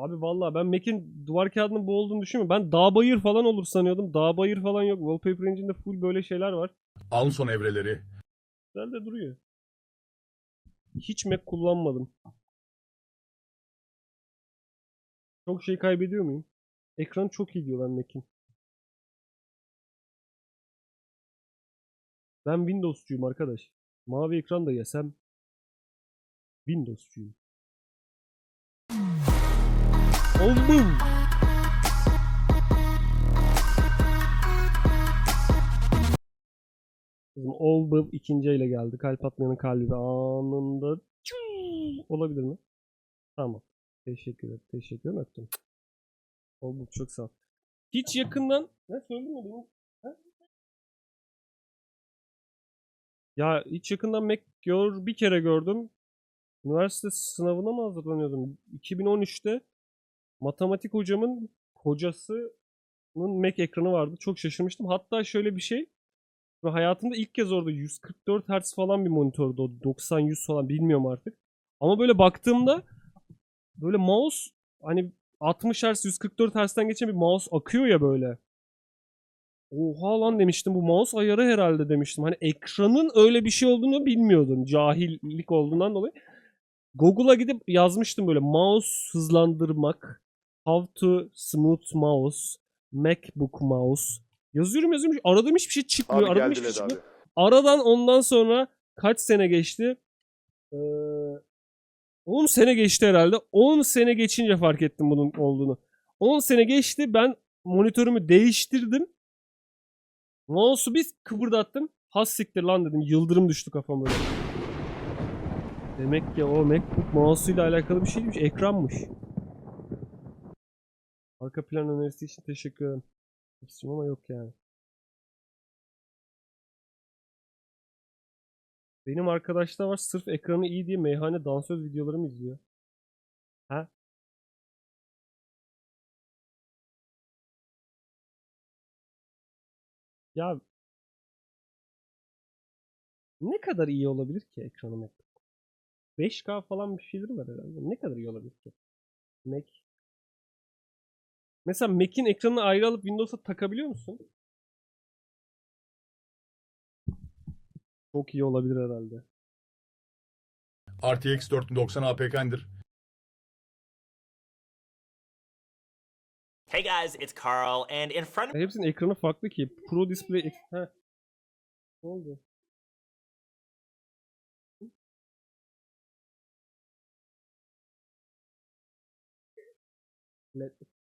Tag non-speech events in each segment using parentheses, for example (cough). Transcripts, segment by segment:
Abi vallahi ben Mac'in duvar kağıdının bu olduğunu düşünmüyorum. Ben dağ bayır falan olur sanıyordum. Dağ bayır falan yok. Wallpaper Engine'de full böyle şeyler var. Anson evreleri. Güzel de duruyor. Hiç Mac kullanmadım. Çok şey kaybediyor muyum? Ekran çok iyi diyorlar Mac'in. Ben Windows'cuyum arkadaş. Mavi ekran da yesem Windows'cuyum. Oldum. Kızım Olbub ikinci ile geldi. Kalp atmayanın kalbi anında Çuu! olabilir mi? Tamam. Teşekkür ederim. Teşekkür ederim. Olbub çok sağ ol. Hiç yakından ne söyledin mi benim? Ha? Ya hiç yakından Mac gör bir kere gördüm. Üniversite sınavına mı hazırlanıyordum? 2013'te matematik hocamın hocasının Mac ekranı vardı. Çok şaşırmıştım. Hatta şöyle bir şey. Hayatımda ilk kez orada 144 Hz falan bir monitördü o 90-100 falan bilmiyorum artık. Ama böyle baktığımda böyle mouse hani 60 Hz 144 Hz'den geçen bir mouse akıyor ya böyle. Oha lan demiştim bu mouse ayarı herhalde demiştim. Hani ekranın öyle bir şey olduğunu bilmiyordum. Cahillik olduğundan dolayı. Google'a gidip yazmıştım böyle mouse hızlandırmak, how to smooth mouse, MacBook mouse. Yazıyorum yazıyorum. Aradığım hiçbir şey çıkmıyor. Abi Aradığım hiçbir şey çıkmıyor. abi. Aradan ondan sonra kaç sene geçti? Ee, 10 sene geçti herhalde. 10 sene geçince fark ettim bunun olduğunu. 10 sene geçti. Ben monitörümü değiştirdim. Mouse'u bir kıpırdattım. Has siktir lan dedim. Yıldırım düştü kafama. Demek ki o MacBook mouse'uyla alakalı bir şey değilmiş. Ekranmış. Arka plan önerisi için teşekkür ederim. İstiyorum ama yok yani. Benim arkadaşlar var sırf ekranı iyi diye meyhane dansöz videolarımı izliyor. Ha? Ya ne kadar iyi olabilir ki ekranı Mac? 5K falan bir şeyler var herhalde. Ne kadar iyi olabilir ki? Mac. Mesela Mac'in ekranını ayrı alıp Windows'a takabiliyor musun? Çok iyi olabilir herhalde. RTX 4090 APK'ndir. Hey guys, it's Carl, and in front of hepsinin ekranı farklı ki. Pro Display... Heh. Ne oldu? Let-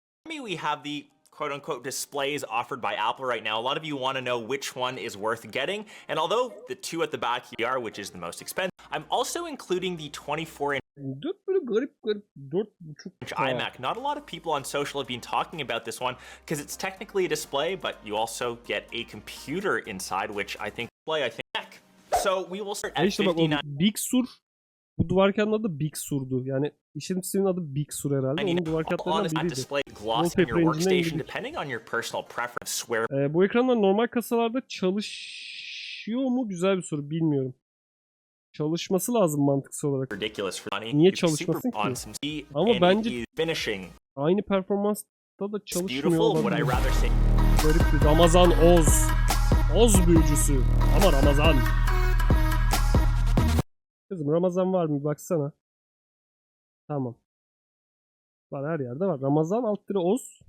we have the quote unquote displays offered by Apple right now. A lot of you want to know which one is worth getting, and although the two at the back here are, which is the most expensive, I'm also including the 24 inch Dört böyle garip garip dört buçuk K. iMac. Not a lot of people on social have been talking about this one because it's technically a display, but you also get a computer inside, which I think display, I think. So we will start at işte bak o 59 Big Sur bu duvar kağıdının adı Big Sur'du. Yani işlemcisinin adı Big Sur herhalde. Onun duvar kağıtlarından biriydi. Wallpaper Ee, bu ekranlar normal kasalarda çalışıyor mu? Güzel bir soru. Bilmiyorum. Çalışması lazım mantıksal olarak. Niye çalışmasın ki? Ama bence-. Aynı performansta da çalışmıyor olabilir. Garip bir Ramazan Oz. Oz büyücüsü. Ama Ramazan. Kızım Ramazan var mı? Bir Baksana. Tamam. Var her yerde var. Ramazan alt tire Oz.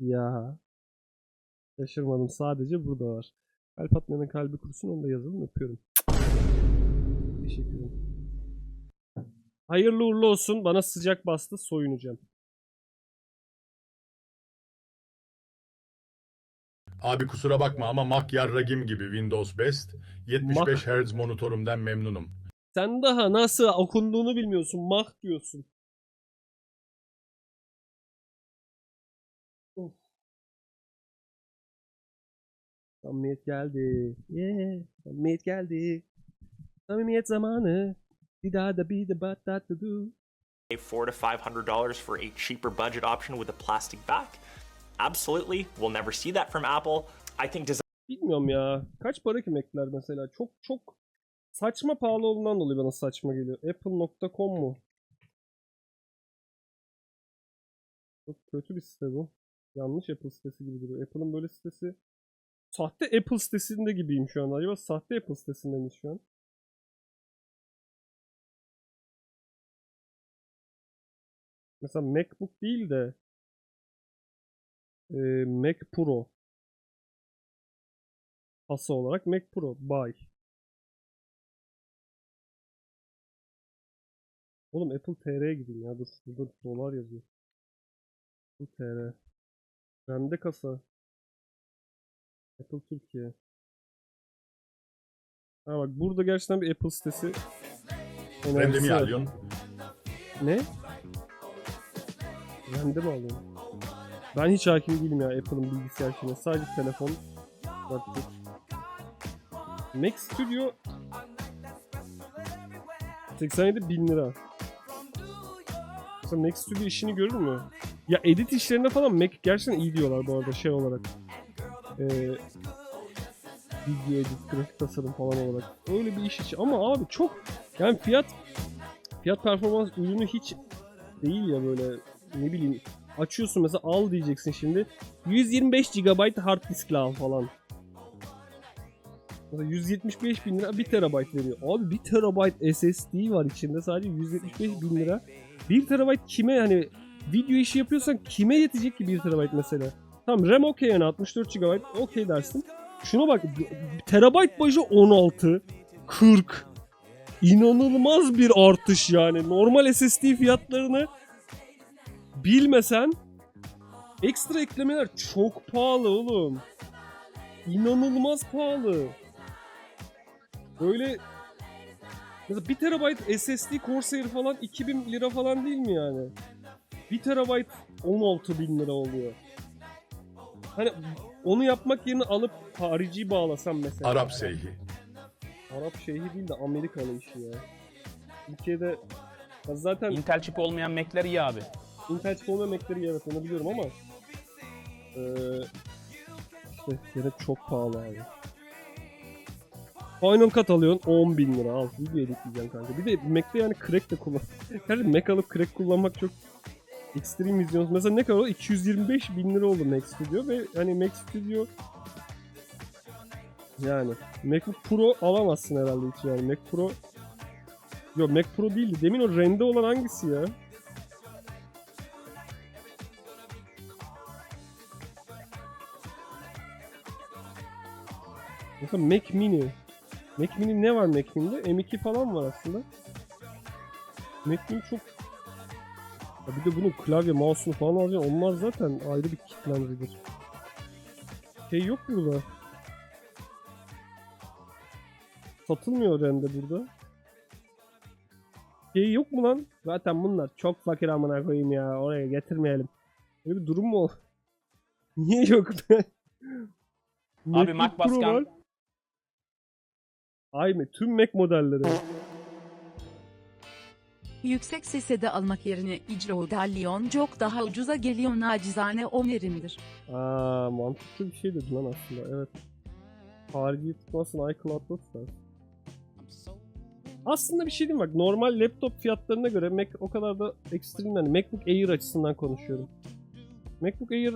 Ya. Şaşırmadım. Sadece burada var. Kalp atmayanın kalbi kurusun. Onu da yazalım. Öpüyorum. Teşekkür ederim. Hayırlı uğurlu olsun. Bana sıcak bastı. Soyunacağım. Abi kusura bakma ama Mac yarragim gibi Windows Best. 75 Hz monitörümden memnunum. Sen daha nasıl okunduğunu bilmiyorsun. Mah diyorsun. Of. Samimiyet geldi. Yeah. Samimiyet geldi. Samimiyet zamanı. Bir daha da bir de bat da da du. four to five hundred dollars for a cheaper budget option with a plastic back? Absolutely. We'll never see that from Apple. I think design Bilmiyorum ya. Kaç para ki Mac'ler mesela? Çok çok saçma pahalı olduğundan dolayı bana saçma geliyor. Apple.com mu? Çok kötü bir site bu. Yanlış Apple sitesi gibi duruyor. Apple'ın böyle sitesi Sahte Apple sitesinde gibiyim şu an. Acaba sahte Apple sitesinde miyiz şu an? Mesela MacBook değil de e, Mac Pro kasa olarak Mac Pro buy. Oğlum Apple TR'ye gideyim ya dur. Burada dolar yazıyor. Apple TR. Bende kasa. Apple Türkiye. Ha bak burada gerçekten bir Apple sitesi. Rende mi alıyorsun? Ne? Rende mi alıyorum? Ben hiç hakim değilim ya Apple'ın bilgisayar şeyine. Sadece telefon. Laptop. Mac Studio 87 bin lira. Mesela Mac Studio işini görür mü? Ya edit işlerinde falan Mac gerçekten iyi diyorlar bu arada şey olarak. Ee, video edit, grafik tasarım falan olarak. Öyle bir iş için. Ama abi çok yani fiyat fiyat performans ürünü hiç değil ya böyle ne bileyim açıyorsun mesela al diyeceksin şimdi 125 GB hard diskle al falan. Mesela 175 bin lira 1 terabayt veriyor. Abi 1 terabayt SSD var içinde sadece 175 bin lira. 1 terabayt kime hani video işi yapıyorsan kime yetecek ki 1 terabayt mesela? Tamam RAM okey yani 64 GB okey dersin. Şuna bak terabayt başı 16 40 inanılmaz bir artış yani. Normal SSD fiyatlarını bilmesen ekstra eklemeler çok pahalı oğlum. İnanılmaz pahalı. Böyle mesela 1 terabayt SSD Corsair falan 2000 lira falan değil mi yani? 1 terabayt 16 bin lira oluyor. Hani onu yapmak yerine alıp harici bağlasam mesela. Arap seyhi. Arap şeyhi değil de Amerikalı işi ya. Türkiye'de ya zaten Intel çip olmayan Mac'ler iyi abi. Intel chip olmayan Mac'leri evet onu biliyorum ama eee işte çok pahalı abi. Final Cut alıyorsun 10 bin lira al. Video editleyeceksin kanka. Bir de Mac'te yani crack de kullan. (laughs) Her Mac alıp crack kullanmak çok ekstrem vizyon. Mesela ne kadar oldu? 225 bin lira oldu Mac Studio ve hani Mac Studio yani MacBook Pro alamazsın herhalde hiç yani. Mac Pro Yok Mac Pro değildi. Demin o rende olan hangisi ya? Mesela Mac Mini. Mac Mini ne var Mac Mini'de? M2 falan var aslında. Mac Mini çok... Ya bir de bunun klavye, mouse'unu falan alacaksın. Onlar zaten ayrı bir kitlendirir. Şey yok burada? Satılmıyor rende burada. Şey yok mu lan? Zaten bunlar çok fakir amına koyayım ya. Oraya getirmeyelim. Böyle bir durum mu? ol- (laughs) Niye yok? Abi MacBook Mac Baskan var. Ay mı? Tüm Mac modelleri. Yüksek sese de almak yerine icra Lyon çok daha ucuza geliyor nacizane önerimdir. Aa mantıklı bir şey dedin lan aslında. Evet. Harici tutmasın iCloud'da tutar. Aslında bir şey diyeyim bak normal laptop fiyatlarına göre Mac o kadar da ekstrem yani MacBook Air açısından konuşuyorum. MacBook Air?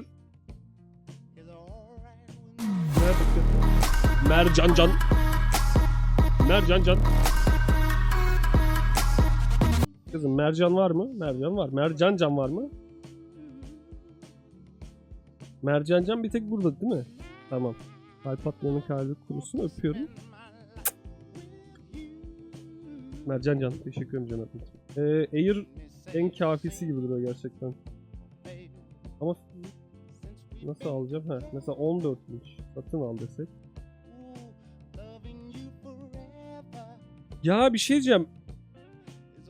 Mercan Can Mercan Can Kızım Mercan var mı? Mercan var. Mercan Can var mı? Mercan Can bir tek burada değil mi? Tamam. Kalp atmayanın kalbi kurusun öpüyorum. Mercan Can teşekkür ederim Can Ee, Air en kafisi gibi duruyor gerçekten. Ama nasıl alacağım? Ha, mesela 14 inç satın al desek. Ya bir şey diyeceğim.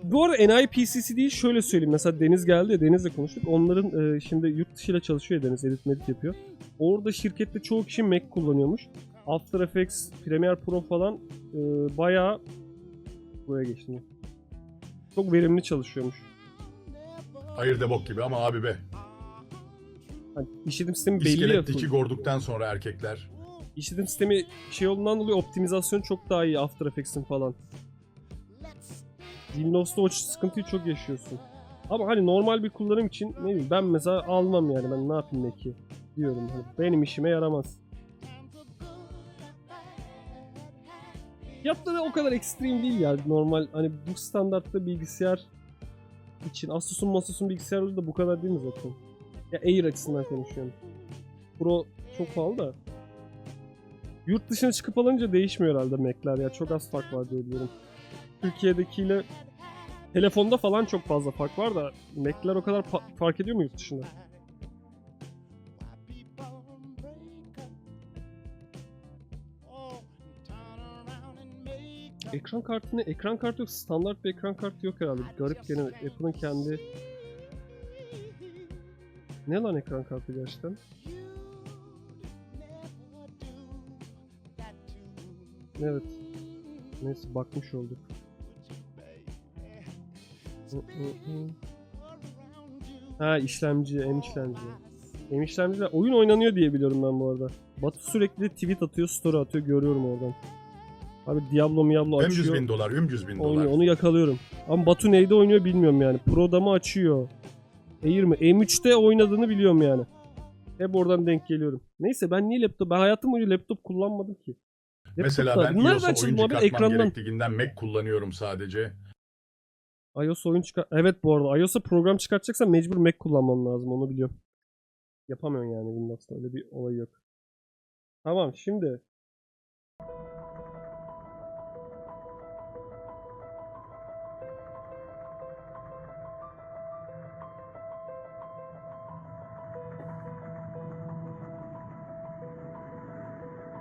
Bu arada NI PCC değil şöyle söyleyeyim. Mesela Deniz geldi ya Deniz'le konuştuk. Onların e, şimdi yurt dışıyla çalışıyor ya Deniz. Edit medit yapıyor. Orada şirkette çoğu kişi Mac kullanıyormuş. After Effects, Premiere Pro falan e, bayağı buraya geçtim. Çok verimli çalışıyormuş. Hayır de bok gibi ama abi be. Hani işletim sistemi belli. İskelet diki gorduktan sonra erkekler. İşletim sistemi şey olduğundan dolayı optimizasyon çok daha iyi After Effects'in falan. Windows'ta o sıkıntıyı çok yaşıyorsun. Ama hani normal bir kullanım için ne bileyim ben mesela almam yani ben ne yapayım Mac'i diyorum. Hani benim işime yaramaz. Fiyatları da o kadar ekstrem değil ya normal hani bu standartta bilgisayar için Asus'un Masus'un bilgisayarları da bu kadar değil mi zaten? Ya Air açısından konuşuyorum. Pro çok pahalı da. Yurt dışına çıkıp alınca değişmiyor herhalde Mac'ler ya. Çok az fark var diye biliyorum. Türkiye'dekiyle telefonda falan çok fazla fark var da Mac'ler o kadar fark ediyor mu yurt dışında? Ekran kartı ne? Ekran kartı yok. Standart bir ekran kartı yok herhalde. Garip gene Apple'ın kendi... Ne lan ekran kartı gerçekten? Evet. Neyse bakmış olduk. Ha işlemci, M işlemci. M işlemciler oyun oynanıyor diye biliyorum ben bu arada. Batu sürekli tweet atıyor, story atıyor görüyorum oradan. Abi Diablo 300 açıyor. bin dolar, 300 bin Oynuyor, dolar. onu yakalıyorum. Ama Batu neyde oynuyor bilmiyorum yani. Pro'da mı açıyor? Air mi? M3'te oynadığını biliyorum yani. Hep oradan denk geliyorum. Neyse ben niye laptop? Ben hayatım boyunca laptop kullanmadım ki. Mesela ben Bunlar iOS'a oyun çıkartmam ekrandan. gerektiğinden Mac kullanıyorum sadece. iOS oyun çıkar... Evet bu arada iOS'a program çıkartacaksan mecbur Mac kullanman lazım onu biliyorum. Yapamıyorsun yani Windows'ta öyle bir olay yok. Tamam şimdi